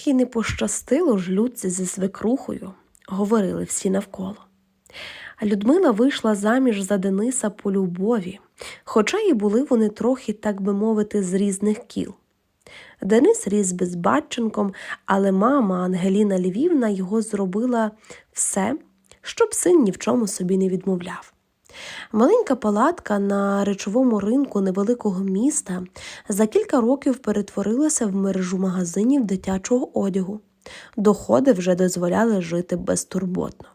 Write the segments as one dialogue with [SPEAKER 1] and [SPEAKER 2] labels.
[SPEAKER 1] Ох, і не пощастило ж Людці зі свекрухою, говорили всі навколо. Людмила вийшла заміж за Дениса по любові, хоча і були вони трохи, так би мовити, з різних кіл. Денис ріс безбатченком, але мама Ангеліна Львівна його зробила все, щоб син ні в чому собі не відмовляв. Маленька палатка на речовому ринку невеликого міста за кілька років перетворилася в мережу магазинів дитячого одягу. Доходи вже дозволяли жити безтурботно.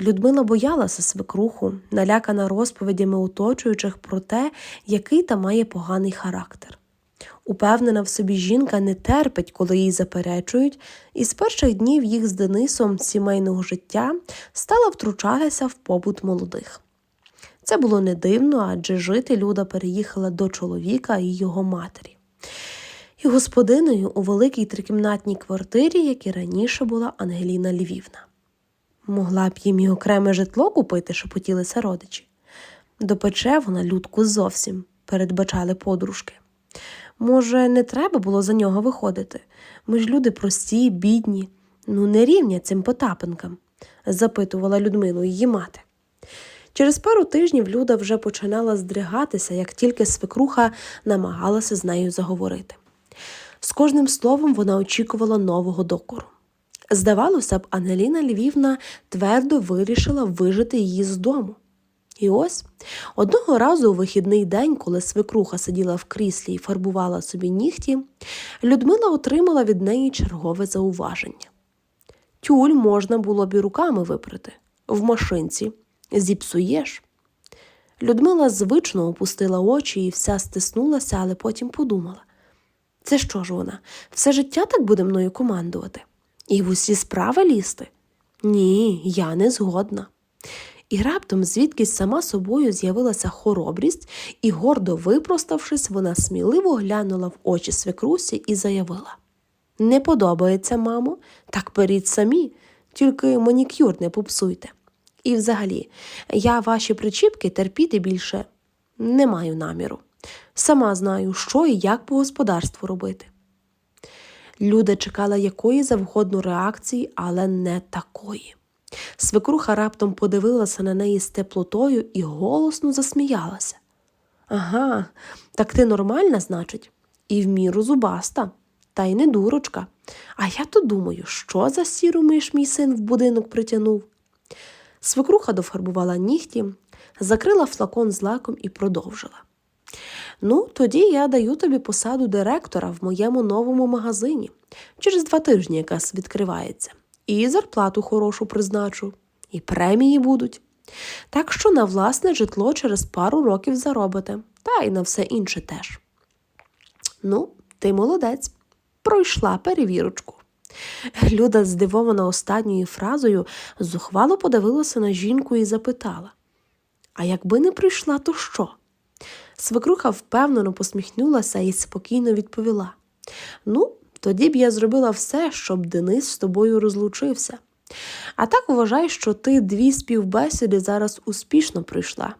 [SPEAKER 1] Людмила боялася свекруху, налякана розповідями оточуючих про те, який та має поганий характер. Упевнена в собі жінка не терпить, коли їй заперечують, і з перших днів їх з Денисом сімейного життя стала втручатися в побут молодих. Це було не дивно, адже жити Люда переїхала до чоловіка і його матері. І господиною у великій трикімнатній квартирі, як і раніше була Ангеліна Львівна. Могла б їм і окреме житло купити, шепотілися родичі. Допече вона людку зовсім, передбачали подружки. Може, не треба було за нього виходити? Ми ж люди прості, бідні, ну не рівня цим потапенкам, запитувала Людмилу її мати. Через пару тижнів Люда вже починала здригатися, як тільки свекруха намагалася з нею заговорити. З кожним словом вона очікувала нового докору. Здавалося б, Ангеліна Львівна твердо вирішила вижити її з дому. І ось одного разу у вихідний день, коли свекруха сиділа в кріслі і фарбувала собі нігті, Людмила отримала від неї чергове зауваження. Тюль можна було б і руками випрати, в машинці зіпсуєш. Людмила звично опустила очі і вся стиснулася, але потім подумала: це що ж вона, все життя так буде мною командувати? І в усі справи лізти? Ні, я не згодна. І раптом звідкись сама собою з'явилася хоробрість, і, гордо випроставшись, вона сміливо глянула в очі свекрусі і заявила: Не подобається, мамо, так періть самі, тільки манікюр не попсуйте. І взагалі, я ваші причіпки терпіти більше не маю наміру. Сама знаю, що і як по господарству робити. Люда чекала якої завгодно реакції, але не такої. Свекруха раптом подивилася на неї з теплотою і голосно засміялася. Ага, так ти нормальна, значить, і в міру зубаста, та й не дурочка. А я то думаю, що за сіру миш мій син в будинок притягнув. Свекруха дофарбувала нігті, закрила флакон з лаком і продовжила. Ну, тоді я даю тобі посаду директора в моєму новому магазині. Через два тижні якраз відкривається. І зарплату хорошу призначу, і премії будуть. Так що на власне житло через пару років заробите, та й на все інше теж. Ну, ти молодець, пройшла перевірочку. Люда, здивована останньою фразою, зухвало подивилася на жінку і запитала: А якби не прийшла, то що? Свекруха впевнено посміхнулася і спокійно відповіла: Ну, тоді б я зробила все, щоб Денис з тобою розлучився. А так вважай, що ти дві співбесіди зараз успішно пройшла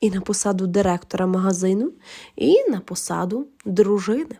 [SPEAKER 1] і на посаду директора магазину, і на посаду дружини.